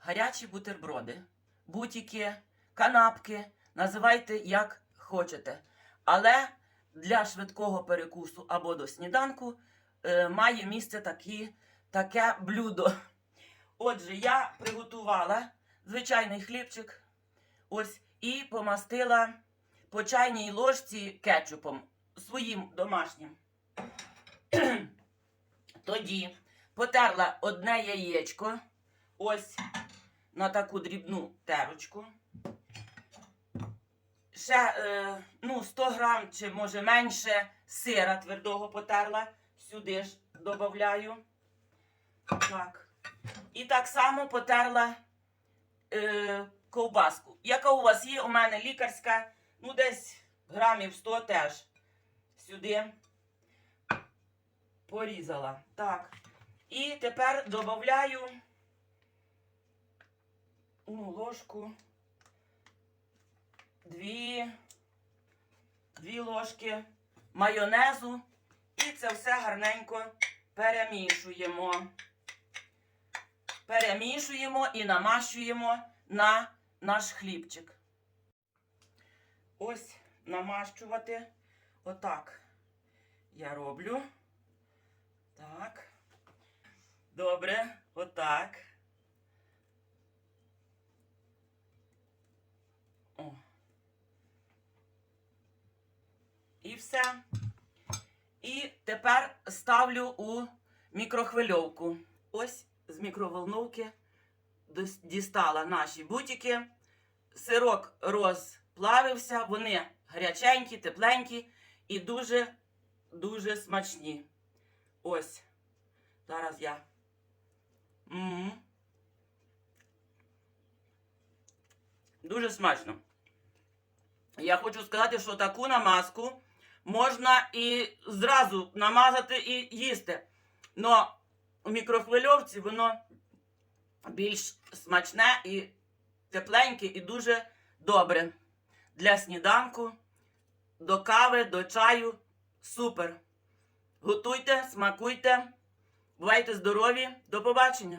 гарячі бутерброди, бутики, канапки, називайте як хочете. Але для швидкого перекусу або до сніданку е, має місце такі, таке блюдо. Отже, я приготувала звичайний хлібчик. Ось і помастила по чайній ложці кетчупом своїм домашнім. Тоді потерла одне яєчко, ось на таку дрібну терочку. Ще е, ну, 100 грам чи може менше сира твердого потерла. Сюди ж додаю. Так. І так само потерла е, ковбаску. Яка у вас є? У мене лікарська, ну десь грамів 100 теж. Сюди порізала. Так. І тепер додаю ну, ложку, дві, дві ложки майонезу. І це все гарненько перемішуємо. Перемішуємо і намащуємо на наш хлібчик. Ось намащувати. Отак я роблю. Так. Добре, отак. І все. І тепер ставлю у мікрохвильовку. Ось з мікроволновки дістала наші бутики. Сирок розплавився, вони гаряченькі, тепленькі і дуже, дуже смачні. Ось. Зараз я. м Дуже смачно. Я хочу сказати, що таку намазку можна і зразу намазати і їсти. Но у мікрохвильовці воно більш смачне і тепленьке, і дуже добре. Для сніданку, до кави, до чаю. Супер. Готуйте, смакуйте. Бувайте здорові. До побачення!